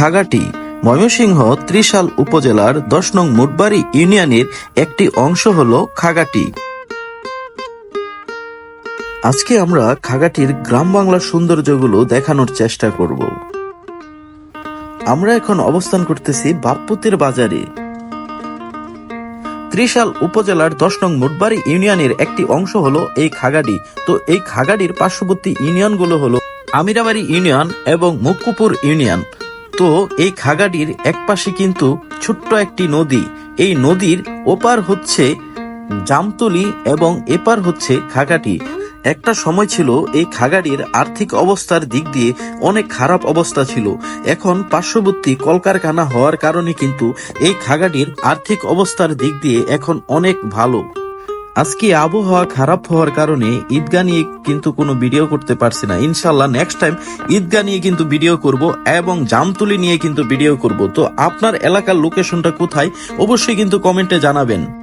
খাগাটি ময়মনসিংহ ত্রিশাল উপজেলার দশ নং মুটবাড়ি ইউনিয়নের একটি অংশ হল খাগাটি। আজকে আমরা খাগাটির গ্রাম বাংলার সৌন্দর্যগুলো দেখানোর চেষ্টা করব। আমরা এখন অবস্থান করতেছি বাপ্পুতের বাজারে। ত্রিশাল উপজেলার দশ নং মুটবাড়ি ইউনিয়নের একটি অংশ হলো এই খাগাড়ি তো এই খাগাড়ির পার্শ্ববর্তী ইউনিয়নগুলো হলো আমিরাবাড়ি ইউনিয়ন এবং মুক্কুপুর ইউনিয়ন। তো এই খাগাটির এক পাশে কিন্তু ছোট্ট একটি নদী। এই নদীর ওপার হচ্ছে জামতলি এবং এপার হচ্ছে খাগাটি। একটা সময় ছিল এই খাগাড়ির আর্থিক অবস্থার দিক দিয়ে অনেক খারাপ অবস্থা ছিল। এখন পার্শ্ববর্তী কলকারখানা হওয়ার কারণে কিন্তু এই খাগাড়ির আর্থিক অবস্থার দিক দিয়ে এখন অনেক ভালো। আজকে আবহাওয়া খারাপ হওয়ার কারণে ঈদগা নিয়ে কিন্তু কোনো ভিডিও করতে পারছি না। ইনশাল্লাহ নেক্সট টাইম ঈদগা নিয়ে কিন্তু ভিডিও করব এবং জামতুলি নিয়ে কিন্তু ভিডিও করব। তো আপনার এলাকার লোকেশনটা কোথায়? অবশ্যই কিন্তু কমেন্টে জানাবেন।